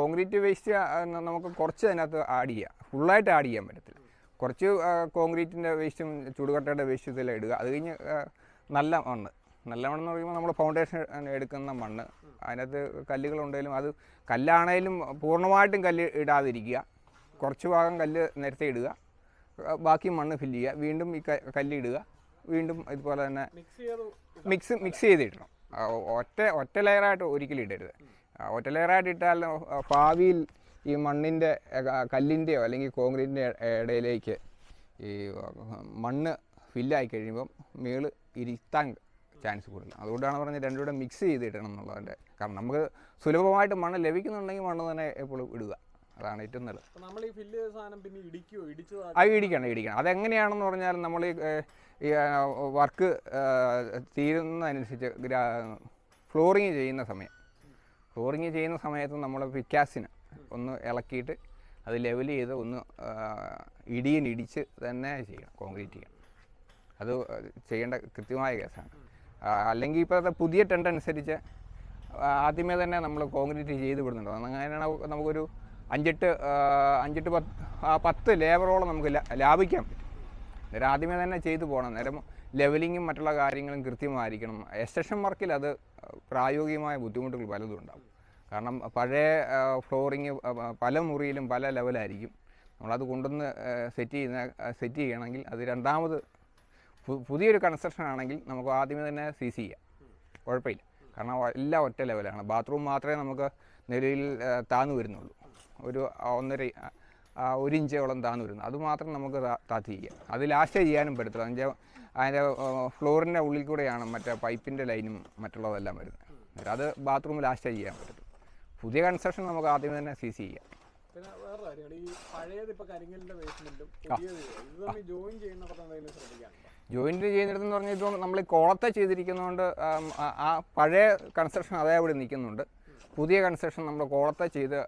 Concrete waste നമുക്ക് കുറച്ച് അതിനകത്ത് ആഡ് ചെയ്യാം. ഫുള്ളായിട്ട് ആഡ് ചെയ്യാൻ പറ്റത്തില്ല. കുറച്ച് കോൺക്രീറ്റിന്റെ വേസ്റ്റും ചുടുകട്ടയുടെ വേസ്റ്റും ഇതെല്ലാം ഇടുക. അത് കഴിഞ്ഞ് നല്ല മണ്ണ്. നല്ല മണ്ണെന്ന് പറയുമ്പോൾ നമ്മൾ ഫൗണ്ടേഷൻ എടുക്കുന്ന മണ്ണ്. അതിനകത്ത് കല്ലുകളുണ്ടെങ്കിലും അത് കല്ലാണേലും പൂർണമായിട്ടും കല്ല് ഇടാതിരിക്കുക. കുറച്ച് ഭാഗം കല്ല് നേരത്തെ ഇടുക. ബാക്കി മണ്ണ് ഫില്ല് ചെയ്യുക. വീണ്ടും ഈ കല്ലിടുക കല്ല് ഇടുക. വീണ്ടും ഇതുപോലെ തന്നെ മിക്സ് മിക്സ് മിക്സ് ചെയ്ത് ഇടണം ഒറ്റ ഒറ്റ ലെയറായിട്ട് ഒരിക്കലും ഇടരുത്. ഒറ്റ ലെയറായിട്ട് ഇട്ടാൽ ഭാവിയിൽ ഈ മണ്ണിന്റെ കല്ലിന്റെയോ അല്ലെങ്കിൽ കോൺക്രീറ്റിന്റെ ഇടയിലേക്ക് ഈ മണ്ണ് ഫില്ലായി കഴിയുമ്പം മേൾ ഇരുത്താൻ ചാൻസ് കൂടുതൽ അതുകൊണ്ടാണ് പറഞ്ഞത് രണ്ടും കൂടെ മിക്സ് ചെയ്തിടണം എന്നുള്ളതിന്റെ കാരണം. നമുക്ക് സുലഭമായിട്ട് മണ്ണ് ലഭിക്കുന്നുണ്ടെങ്കിൽ മണ്ണ് തന്നെ എപ്പോഴും ഇടുക. അതാണ് ഏറ്റവും നല്ലത്. നമ്മൾ ഈ ഫില്ല് സാധനം പിന്നെ ഇടിക്കുകയോ ഇടിച്ചു അത് ഇടിക്കണം ഇടിക്കണം. അതെങ്ങനെയാണെന്ന് പറഞ്ഞാൽ നമ്മൾ ഈ വർക്ക് തീരുന്നതനുസരിച്ച് ഫ്ലോറിങ് ചെയ്യുന്ന സമയം. ഫ്ലോറിങ് ചെയ്യുന്ന സമയത്ത് നമ്മൾ പിക്കാസിന് ഒന്ന് ഇളക്കിയിട്ട് അത് ലെവൽ ചെയ്ത് ഒന്ന് ഇടിയിൽ ഇടിച്ച് തന്നെ ചെയ്യണം കോൺക്രീറ്റ് ചെയ്യണം അത് ചെയ്യേണ്ട കൃത്യമായ കേസാണ്. അല്ലെങ്കിൽ ഇപ്പോഴത്തെ പുതിയ ട്രെൻഡ് അനുസരിച്ച് ആദ്യമേ തന്നെ നമ്മൾ കോൺക്രീറ്റ് ചെയ്ത് വിടുന്നുണ്ട്. അങ്ങനെയാണ് നമുക്കൊരു അഞ്ചെട്ട് അഞ്ചെട്ട് പത്ത് പത്ത് ലേബറോളം നമുക്ക് ലാഭിക്കാം അന്നേരം ആദ്യമേ തന്നെ ചെയ്തു പോകണം. നേരം ലെവലിങ്ങും മറ്റുള്ള കാര്യങ്ങളും കൃത്യമായിരിക്കണം. എക്സ്റ്റൻഷൻ വർക്കിൽ അത് പ്രായോഗികമായ ബുദ്ധിമുട്ടുകൾ പലതും ഉണ്ടാകും കാരണം പഴയ ഫ്ലോറിങ് പല മുറിയിലും പല ലെവലായിരിക്കും. നമ്മളത് കൊണ്ടുവന്ന് സെറ്റ് ചെയ്യുന്ന സെറ്റ് ചെയ്യണമെങ്കിൽ അത് രണ്ടാമത് പുതിയൊരു കൺസ്ട്രക്ഷൻ ആണെങ്കിൽ നമുക്ക് ആദ്യമേ തന്നെ സി സി ചെയ്യാം. കുഴപ്പമില്ല. കാരണം എല്ലാം ഒറ്റ ലെവലാണ്. ബാത്റൂം മാത്രമേ നമുക്ക് നിലയിൽ താന്നു വരുന്നുള്ളൂ. ഒരു ഒന്നര ഒരു ഇഞ്ചോളം താന്ന് വരുന്നു. അതുമാത്രം നമുക്ക് താത്തി ചെയ്യാം അത് ലാസ്റ്റ് ചെയ്യാനും പറ്റത്തില്ല. അതിന്റെ അതിന്റെ ഫ്ലോറിന്റെ ഉള്ളിൽ കൂടെയാണ് മറ്റേ പൈപ്പിന്റെ ലൈനും മറ്റുള്ളതെല്ലാം വരുന്നത്. അത് ബാത്റൂം ലാസ്റ്റ് ചെയ്യാൻ പറ്റും പുതിയ കൺസ്ട്രക്ഷൻ നമുക്ക് ആദ്യം തന്നെ സി സി ചെയ്യാം. പിന്നെ വേറെ കാര്യമാണ്. ഈ പഴയത് ഇത് തമ്മിൽ ജോയിൻ ചെയ്യുന്നപ്പോൾ എന്തെങ്കിലും ശ്രദ്ധിക്കാനുണ്ടോ ജോയിന്റ് ചെയ്യുന്നിടത്തെന്ന് പറഞ്ഞാൽ ഇപ്പോൾ നമ്മൾ ഈ കുളത്തെ ചെയ്തിരിക്കുന്നതുകൊണ്ട് ആ- പഴയ കൺസ്ട്രക്ഷൻ അതേപോലെ നിൽക്കുന്നുണ്ട്. പുതിയ കൺസ്ട്രക്ഷൻ നമ്മൾ കോളത്തെ ചെയ്ത്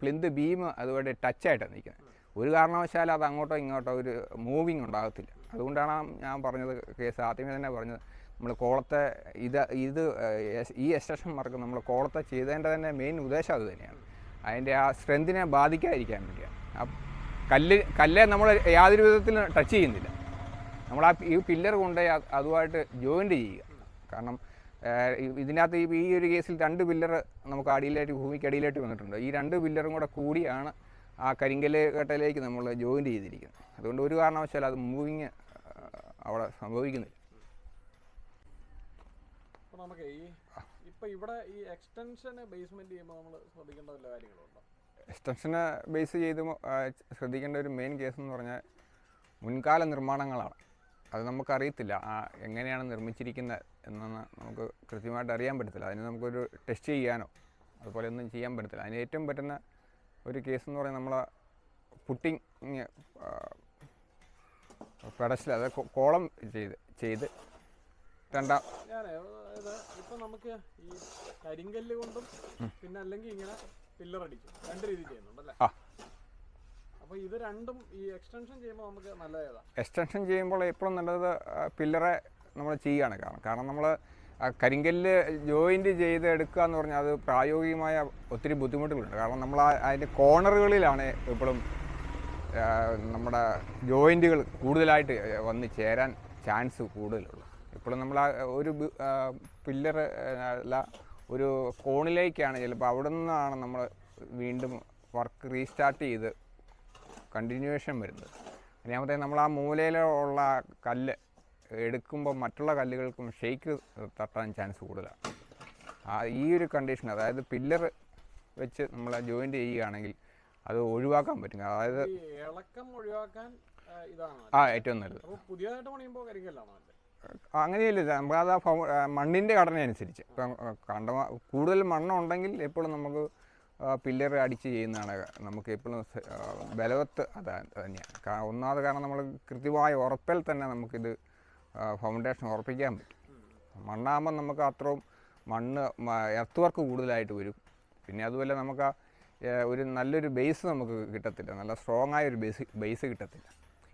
പ്ലിന്ത് ബീം അതുപോലെ ടച്ചായിട്ടാണ് നിൽക്കുന്നത് ഒരു കാരണവശാലും അത് അങ്ങോട്ടോ ഇങ്ങോട്ടോ ഒരു മൂവിങ് ഉണ്ടാകത്തില്ല. അതുകൊണ്ടാണ് ഞാൻ പറഞ്ഞത് കേസ് ആദ്യമേ തന്നെ പറഞ്ഞത് നമ്മൾ കോളത്തെ ഇത് ഇത് ഈ എക്സ്റ്റൻഷൻ വർക്ക് നമ്മൾ കോളത്തെ ചെയ്തതിന്റെ തന്നെ മെയിൻ ഉദ്ദേശം അത് തന്നെയാണ്. അതിന്റെ ആ സ്ട്രെങ്തിനെ ബാധിക്കാതിരിക്കാൻ വേണ്ടിയാണ്. ആ കല്ല് കല്ല് നമ്മൾ യാതൊരു വിധത്തിലും ടച്ച് ചെയ്യുന്നില്ല. നമ്മൾ ആ ഈ പില്ലർ കൊണ്ടുപോയി അതുമായിട്ട് ജോയിന്റ് ചെയ്യുക. കാരണം ഇതിനകത്ത് ഈ ഈ ഒരു കേസിൽ രണ്ട് പില്ലർ നമുക്ക് അടിയിലായിട്ട് ഭൂമിക്ക് അടിയിലായിട്ട് വന്നിട്ടുണ്ട്. ഈ രണ്ട് പില്ലറും കൂടെ കൂടിയാണ് ആ കരിങ്കൽ കെട്ടയിലേക്ക് നമ്മൾ ജോയിന്റ് ചെയ്തിരിക്കുന്നത്. അതുകൊണ്ട് ഒരു കാരണവശാലും അത് മൂവിങ് അവിടെ സംഭവിക്കുന്നില്ല. നമുക്ക് ഈ ഇപ്പൊ ഇവിടെ ഈ എക്സ്റ്റൻഷന് ബേസ്മെന്റ് ചെയ്യുമ്പോൾ നമ്മൾ ശ്രദ്ധിക്കേണ്ട വല്ല കാര്യങ്ങളുണ്ടോ? എക്സ്റ്റൻഷനെ ബേസ് ചെയ്ത് ശ്രദ്ധിക്കേണ്ട ഒരു മെയിൻ കേസ് എന്ന് പറഞ്ഞാൽ മുൻകാല നിർമ്മാണങ്ങളാണ്. അത് നമുക്കറിയത്തില്ല. ആ എങ്ങനെയാണ് നിർമ്മിച്ചിരിക്കുന്നത് എന്നൊന്ന് നമുക്ക് കൃത്യമായിട്ട് അറിയാൻ പറ്റത്തില്ല. അതിന് നമുക്കൊരു ടെസ്റ്റ് ചെയ്യാനോ അതുപോലെ ഒന്നും ചെയ്യാൻ പറ്റത്തില്ല. അതിന് ഏറ്റവും പറ്റുന്ന ഒരു കേസ് എന്ന് പറയുന്നത് നമ്മളെ പുട്ടിങ് പെടസിൽ അതായത് കോളം ചെയ്ത് ചെയ്ത് രണ്ടാം ഇപ്പൊ നമുക്ക് ഈ കരിങ്കല്ല് കൊണ്ടും പിന്നെ അല്ലെങ്കിൽ ഇങ്ങനെ പില്ലർ അടിക്കും. രണ്ട് രീതി ചെയ്യുന്നുണ്ടല്ലേ ഇത് രണ്ടും ഈ എക്സ്റ്റൻഷൻ ചെയ്യുമ്പോൾ നമുക്ക് നല്ല എക്സ്റ്റൻഷൻ ചെയ്യുമ്പോൾ എപ്പോഴും നല്ലത് പില്ലറെ നമ്മൾ ചെയ്യുകയാണ് കാരണം കാരണം നമ്മൾ കരിങ്കല്ല് ജോയിന്റ് ചെയ്ത് എടുക്കുക എന്ന് പറഞ്ഞാൽ അത് പ്രായോഗികമായ ഒത്തിരി ബുദ്ധിമുട്ടുകളുണ്ട്. കാരണം നമ്മൾ അതിന്റെ കോർണറുകളിലാണ് എപ്പോഴും നമ്മുടെ ജോയിന്റുകൾ കൂടുതലായിട്ട് വന്ന് ചേരാൻ ചാൻസ് കൂടുതലുള്ളൂ ഇപ്പോഴും നമ്മൾ ഒരു പില്ലർ അല്ല ഒരു കോണിലേക്കാണ് ചിലപ്പോൾ അവിടെ നിന്നാണ് നമ്മൾ വീണ്ടും വർക്ക് റീസ്റ്റാർട്ട് ചെയ്ത് കണ്ടിന്യൂവേഷൻ വരുന്നത്. രണ്ടാമത്തെ നമ്മൾ ആ മൂലയിലുള്ള കല്ല് എടുക്കുമ്പോൾ മറ്റുള്ള കല്ലുകൾക്കും ഷെയ്ക്ക് തട്ടാൻ ചാൻസ് കൂടുതലാണ്. ആ ഈ ഒരു കണ്ടീഷൻ അതായത് പില്ലർ വെച്ച് നമ്മൾ ജോയിന്റ് ചെയ്യുകയാണെങ്കിൽ അത് ഒഴിവാക്കാൻ പറ്റും. അതായത് ഇളക്കം ഒഴിവാക്കാൻ ആ, ഏറ്റവും നല്ലത്. അങ്ങനെയല്ല പുതിയതായിട്ട് പണിയുമ്പോൾ കരിങ്കല്ലാണോ അങ്ങനെയല്ല നമുക്കത് ആ മണ്ണിന്റെ ഘടന അനുസരിച്ച് ഇപ്പം കണ്ട കൂടുതൽ മണ്ണുണ്ടെങ്കിൽ എപ്പോഴും നമുക്ക് പില്ലർ അടിച്ച് ചെയ്യുന്നതാണ് നമുക്ക് എപ്പോഴും ബലവത്ത് അതാ തന്നെയാണ്. ഒന്നാമത് കാരണം നമ്മൾ കൃത്യമായ ഉറപ്പിൽ തന്നെ നമുക്കിത് ഫൗണ്ടേഷൻ ഉറപ്പിക്കാൻ പറ്റും. മണ്ണാകുമ്പോൾ നമുക്ക് അത്രയും മണ്ണ് എർത്ത് വർക്ക് കൂടുതലായിട്ട് വരും. പിന്നെ അതുപോലെ നമുക്ക് ഒരു നല്ലൊരു ബേസ് നമുക്ക് കിട്ടത്തില്ല. നല്ല സ്ട്രോങ് ആയ ഒരു ബേസ് ബേസ് കിട്ടത്തില്ല.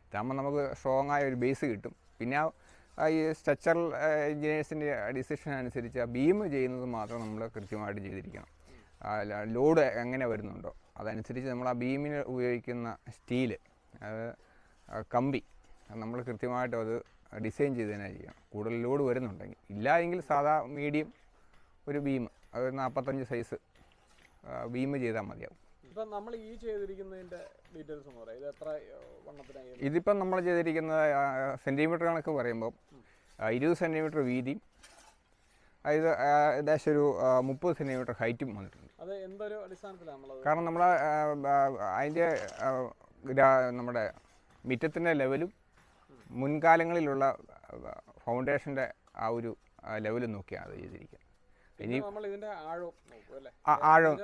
ഇതാകുമ്പോൾ നമുക്ക് സ്ട്രോങ് ആയ ഒരു ബേസ് കിട്ടും. പിന്നെ ഈ സ്ട്രക്ചറൽ എഞ്ചിനീയേഴ്സിന്റെ ഡിസിഷൻ അനുസരിച്ച് ആ ബീം ചെയ്യുന്നത് മാത്രം നമ്മൾ കൃത്യമായിട്ട് ചെയ്തിരിക്കണം. ലോഡ് എങ്ങനെ വരുന്നുണ്ടോ? അതനുസരിച്ച് നമ്മൾ ആ ബീമിന് ഉപയോഗിക്കുന്ന സ്റ്റീൽ അത് കമ്പി നമ്മൾ കൃത്യമായിട്ട് അത് ഡിസൈൻ ചെയ്ത് തന്നെ ചെയ്യണം. കൂടുതൽ ലോഡ് വരുന്നുണ്ടെങ്കിൽ. ഇല്ല എങ്കിൽ സാധാ മീഡിയം ഒരു ബീം അത് നാൽപ്പത്തഞ്ച് സൈസ് ബീം ചെയ്താൽ മതിയാവും. ഇപ്പം നമ്മൾ ഈ ചെയ്തിരിക്കുന്നതിന്റെ ഡീറ്റെയിൽസ് എന്ന് പറയാം. ഇത് എത്ര വണ്ണത്തിനായി ഇതിപ്പം നമ്മൾ ചെയ്തിരിക്കുന്നത് സെന്റിമീറ്റർ കണക്ക് പറയുമ്പോൾ ഇരുപത് സെന്റിമീറ്റർ വീതിയും ഇത് ഏകദേശം ഒരു മുപ്പത് സെന്റിമീറ്റർ ഹൈറ്റും വന്നിട്ടുണ്ട്. അത് എന്തൊരു അടിസ്ഥാനത്തിലാണ് നമ്മളത്? കാരണം നമ്മൾ അതിന്റെ നമ്മുടെ മിറ്റത്തിന്റെ ലെവലും മുൻകാലങ്ങളിലുള്ള ഫൗണ്ടേഷന്റെ ആ ഒരു ലെവലും നോക്കിയാണ് അത് ചെയ്തിരിക്കുക ഇനി ആഴം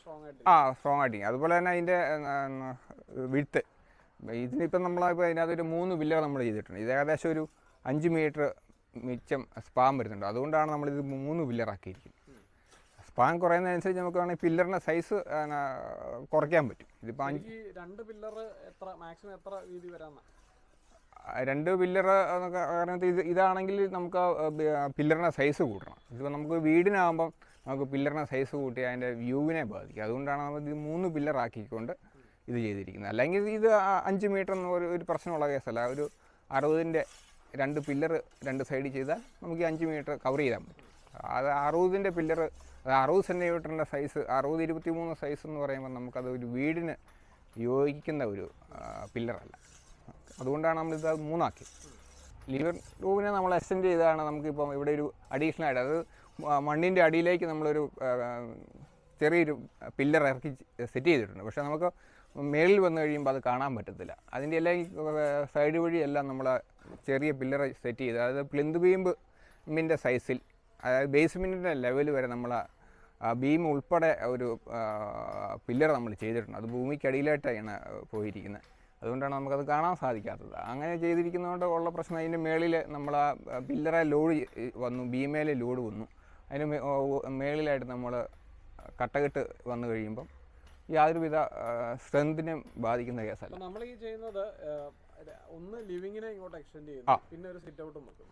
സ്ട്രോങ് ആ സ്ട്രോങ് ആയിട്ട് അതുപോലെ തന്നെ അതിന്റെ വിഴുത്ത് ഇതിനിപ്പം നമ്മളിപ്പോൾ ഇതിനകത്തൊരു മൂന്ന് ബില്ലുകൾ നമ്മൾ ചെയ്തിട്ടുണ്ട്. ഇത് ഏകദേശം ഒരു അഞ്ച് മീറ്റർ മിച്ചം സ്പാം വരുന്നുണ്ട്. അതുകൊണ്ടാണ് നമ്മളിത് മൂന്ന് പില്ലറാക്കിയിരിക്കുന്നത് സ്പാൻ കുറയുന്നതനുസരിച്ച് നമുക്ക് വേണമെങ്കിൽ പില്ലറിന്റെ സൈസ് കുറയ്ക്കാൻ പറ്റും. ഇതിപ്പോൾ അഞ്ച് രണ്ട് പില്ലർ എത്ര മാക്സിമം എത്ര വീതി വരാന്ന രണ്ട് പില്ലർ എന്നൊക്കെ പറയുന്നത് ഇത് ഇതാണെങ്കിൽ നമുക്ക് പില്ലറിന്റെ സൈസ് കൂട്ടണം. ഇതിപ്പോൾ നമുക്ക് വീടിനാകുമ്പം നമുക്ക് പില്ലറിന്റെ സൈസ് കൂട്ടി അതിന്റെ വ്യൂവിനെ ബാധിക്കും. അതുകൊണ്ടാണ് നമ്മൾ ഇത് മൂന്ന് പില്ലറാക്കിക്കൊണ്ട് ഇത് ചെയ്തിരിക്കുന്നത്. അല്ലെങ്കിൽ ഇത് അഞ്ച് മീറ്റർ എന്ന് ഒരു ഒരു പ്രശ്നമുള്ള കേസല്ല ഒരു അറുപതിന്റെ രണ്ട് പില്ലർ രണ്ട് സൈഡ് ചെയ്താൽ നമുക്ക് അഞ്ച് മീറ്റർ കവർ ചെയ്താൽ പറ്റും അത് അറുപതിന്റെ പില്ലർ അത് അറുപത് സെന്റിമീറ്ററിന്റെ സൈസ് അറുപത് ഇരുപത്തി മൂന്ന് സൈസ് എന്ന് പറയുമ്പോൾ നമുക്കത് ഒരു വീടിന് യോജിക്കുന്ന ഒരു പില്ലറല്ല അതുകൊണ്ടാണ് നമ്മളിത് അത് മൂന്നാക്കി. ലിവർ റൂമിനെ നമ്മൾ എക്സ്റ്റെൻഡ് ചെയ്താണ് നമുക്കിപ്പം ഇവിടെ ഒരു അഡീഷണൽ ആയിട്ട് അത് മണ്ണിന്റെ അടിയിലേക്ക് നമ്മളൊരു ചെറിയൊരു പില്ലർ ഇറക്കി സെറ്റ് ചെയ്തിട്ടുണ്ട്. പക്ഷേ നമുക്ക് മേളിൽ വന്നു കഴിയുമ്പോൾ അത് കാണാൻ പറ്റത്തില്ല. അതിന്റെ എല്ലാ സൈഡ് വഴിയെല്ലാം നമ്മൾ ചെറിയ പില്ലർ സെറ്റ് ചെയ്ത് അതായത് പ്ലിന്ത് ബീമിന്റെ സൈസിൽ അതായത് ബേസ്മെന്റിന്റെ ലെവൽ വരെ നമ്മൾ ആ ബീം ഉൾപ്പെടെ ഒരു പില്ലർ നമ്മൾ ചെയ്തിട്ടുണ്ട്. അത് ഭൂമിക്കടിയിലായിട്ടാണ് പോയിരിക്കുന്നത്. അതുകൊണ്ടാണ് നമുക്കത് കാണാൻ സാധിക്കാത്തത്. അങ്ങനെ ചെയ്തിരിക്കുന്നതുകൊണ്ട് ഉള്ള പ്രശ്നം അതിന്റെ മേളിൽ നമ്മൾ ആ പില്ലറെ ലോഡ് വന്നു ബീമേലെ ലോഡ് വന്നു. അതിന് മേളിലായിട്ട് നമ്മൾ കട്ടകെട്ട് വന്നു കഴിയുമ്പം യാതൊരുവിധ സ്ട്രെങ്തിനെയും ബാധിക്കുന്ന കേസല്ല. നമ്മൾ ഈ ചെയ്യുന്നത് ഒന്ന് ലിവിങ്ങിനെ ഇങ്ങോട്ട് എക്സ്റ്റെൻഡ്. ചെയ്യുന്നു. പിന്നെ ഒരു സിറ്റ് ഔട്ടും വെക്കും.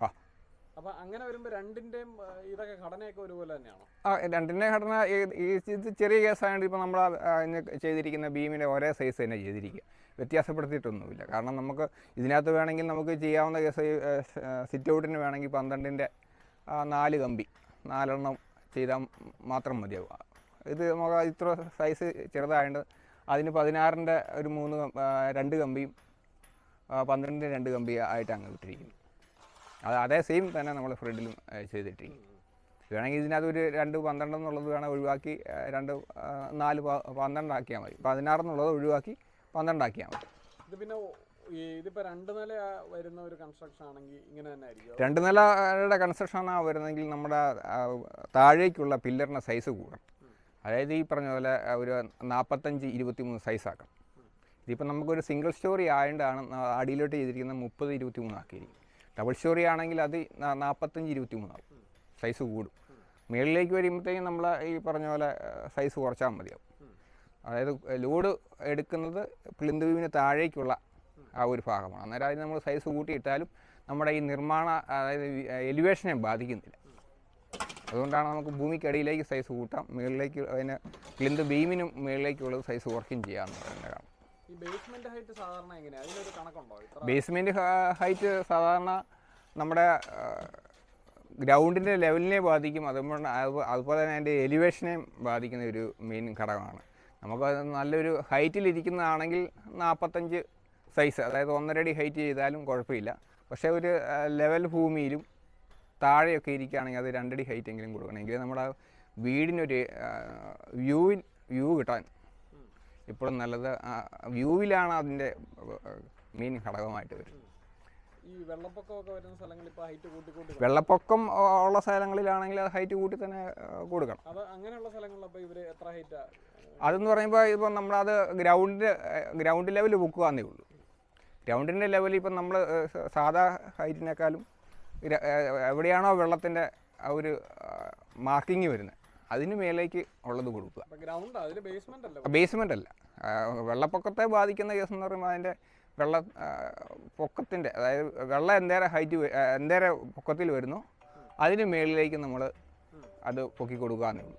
അപ്പൊ അങ്ങനെ വരുമ്പോ രണ്ടിന്റെയും ഇതൊക്കെ ഘടനയൊക്കെ ഒരുപോലെ തന്നെയാണോ? ആ രണ്ടിന്റെ ഘടന ഇത് ചെറിയ കേസായതുകൊണ്ട് ഇപ്പൊ നമ്മൾ ചെയ്തിരിക്കുന്ന ഭീമിന്റെ ഒരേ സൈസ് തന്നെ ചെയ്തിരിക്കുക വ്യത്യാസപ്പെടുത്തിയിട്ടൊന്നുമില്ല. കാരണം നമുക്ക് ഇതിനകത്ത് വേണമെങ്കിൽ നമുക്ക് ചെയ്യാവുന്ന കേസ് സിറ്റ് ഔട്ടിന് വേണമെങ്കിൽ പന്ത്രണ്ടിന്റെ നാല് കമ്പി നാലെണ്ണം ചെയ്താൽ മാത്രം മതിയാവും. ഇത് നമുക്ക് ഇത്ര സൈസ് ചെറുതായതുകൊണ്ട് അതിന് പതിനാറിന്റെ ഒരു മൂന്ന് രണ്ട് കമ്പിയും ആ, പന്ത്രണ്ടിന്റെ രണ്ട് കമ്പി ആയിട്ട് അങ്ങ് വിട്ടിരിക്കുന്നു അത് അതേ സെയിം തന്നെ നമ്മൾ ഫ്രണ്ടിലും ചെയ്തിട്ടിരിക്കും. വേണമെങ്കിൽ ഇതിനകത്ത് ഒരു രണ്ട് പന്ത്രണ്ട് എന്നുള്ളത് വേണം ഒഴിവാക്കി രണ്ട് നാല് പന്ത്രണ്ടാക്കിയാൽ മതി. പതിനാറ് എന്നുള്ളത് ഒഴിവാക്കി പന്ത്രണ്ടാക്കിയാൽ മതി. ഇത് പിന്നെ ഇതിപ്പോൾ രണ്ട് നില വരുന്ന ഒരു കൺസ്ട്രക്ഷൻ ആണെങ്കിൽ ഇങ്ങനെ തന്നെ ആയിരിക്കും രണ്ട് നിലയുടെ കൺസ്ട്രക്ഷനാണ് വരുന്നതെങ്കിൽ നമ്മുടെ താഴേക്കുള്ള പില്ലറിന്റെ സൈസ് കൂടണം. അതായത് ഈ പറഞ്ഞ പോലെ ഒരു നാൽപ്പത്തഞ്ച് ഇരുപത്തി മൂന്ന് സൈസാക്കണം ഇതിപ്പോൾ നമുക്കൊരു സിംഗിൾ സ്റ്റോറി ആയതുകൊണ്ടാണ് അടിയിലോട്ട് ചെയ്തിരിക്കുന്നത് മുപ്പത് ഇരുപത്തി മൂന്നാക്കിയിരിക്കും ഡബിൾ സ്റ്റോറി ആണെങ്കിൽ അത് നാൽപ്പത്തഞ്ച് ഇരുപത്തി മൂന്നാവും സൈസ് കൂടും. മുകളിലേക്ക് വരുമ്പോഴത്തേക്കും നമ്മൾ ഈ പറഞ്ഞ പോലെ സൈസ് കുറച്ചാൽ മതിയാവും. അതായത് ലോഡ് എടുക്കുന്നത് പ്ലിന്തുവിന് താഴേക്കുള്ള ആ ഒരു ഭാഗമാണ്. അന്നേരം അതിന് നമ്മൾ സൈസ് കൂട്ടിയിട്ടാലും നമ്മുടെ ഈ നിർമ്മാണ അതായത് എലിവേഷനെ ബാധിക്കുന്നില്ല. അതുകൊണ്ടാണ് നമുക്ക് ഭൂമിക്കടിയിലേക്ക് സൈസ് കൂട്ടാം. മുകളിലേക്ക് അതിന് പ്ലിന്ത് ബീമിനും മുകളിലേക്കുള്ളത് സൈസ് കുറയ്ക്കുകയും ചെയ്യാമെന്ന് പറയുന്നതാണ് ഈ ബേസ്മെന്റ് ഹൈറ്റ് സാധാരണ അതിനൊരു കണക്കുണ്ടോ? ബേസ്മെന്റ് ഹൈറ്റ് സാധാരണ നമ്മുടെ ഗ്രൗണ്ടിന്റെ ലെവലിനെ ബാധിക്കും. അതുകൊണ്ട് അതുപോലെ തന്നെ അതിന്റെ എലിവേഷനെയും ബാധിക്കുന്ന ഒരു മെയിൻ ഘടകമാണ്. നമുക്ക് നല്ലൊരു ഹൈറ്റിലിരിക്കുന്നതാണെങ്കിൽ നാൽപ്പത്തഞ്ച് സൈസ് അതായത് ഒന്നര അടി ഹൈറ്റ് ചെയ്താലും കുഴപ്പമില്ല. പക്ഷേ ഒരു ലെവൽ ഭൂമിയിലും താഴെയൊക്കെ ഇരിക്കുകയാണെങ്കിൽ അത് രണ്ടടി ഹൈറ്റ് എങ്കിലും കൊടുക്കണം. എങ്കിൽ നമ്മുടെ വീടിനൊരു വ്യൂവിൽ വ്യൂ കിട്ടാൻ ഇപ്പോഴും നല്ലത് വ്യൂവിലാണ് അതിന്റെ മെയിൻ ഘടകമായിട്ട് വരുന്നത്. ഈ വെള്ളപ്പൊക്കമൊക്കെ വരുന്ന സ്ഥലങ്ങളിൽ ഹൈറ്റ് കൂട്ടി കൂട്ടി വെള്ളപ്പൊക്കം ഉള്ള സ്ഥലങ്ങളിലാണെങ്കിൽ അത് ഹൈറ്റ് കൂട്ടി തന്നെ കൊടുക്കണം. അത് അങ്ങനെയുള്ള സ്ഥലങ്ങളിൽ എത്ര അതെന്ന് പറയുമ്പോൾ ഇപ്പം നമ്മളത് ഗ്രൗണ്ടിന്റെ ഗ്രൗണ്ട് ലെവൽ പൊക്കുകയെന്നേ ഉള്ളൂ. ഗ്രൗണ്ടിന്റെ ലെവൽ ഇപ്പം നമ്മൾ സാധാ ഹൈറ്റിനേക്കാളും എവിടെയാണോ വെള്ളത്തിന്റെ ആ ഒരു മാർക്കിങ് വരുന്നത്. അതിന് മേലേക്ക് ഉള്ളത് കൊടുക്കുക. ബേസ്മെന്റ് അല്ല? ബേസ്മെന്റ് അല്ല. വെള്ളപ്പൊക്കത്തെ ബാധിക്കുന്ന കേസ് എന്ന് പറയുമ്പോൾ അതിന്റെ വെള്ള പൊക്കത്തിന്റെ പൊക്കത്തിന്റെ അതായത് വെള്ളം എന്തേരെ ഹൈറ്റ് എന്തേരെ പൊക്കത്തിൽ വരുന്നു അതിന് മേളിലേക്ക് നമ്മൾ അത് പൊക്കി കൊടുക്കാന്നേ ഉള്ളൂ.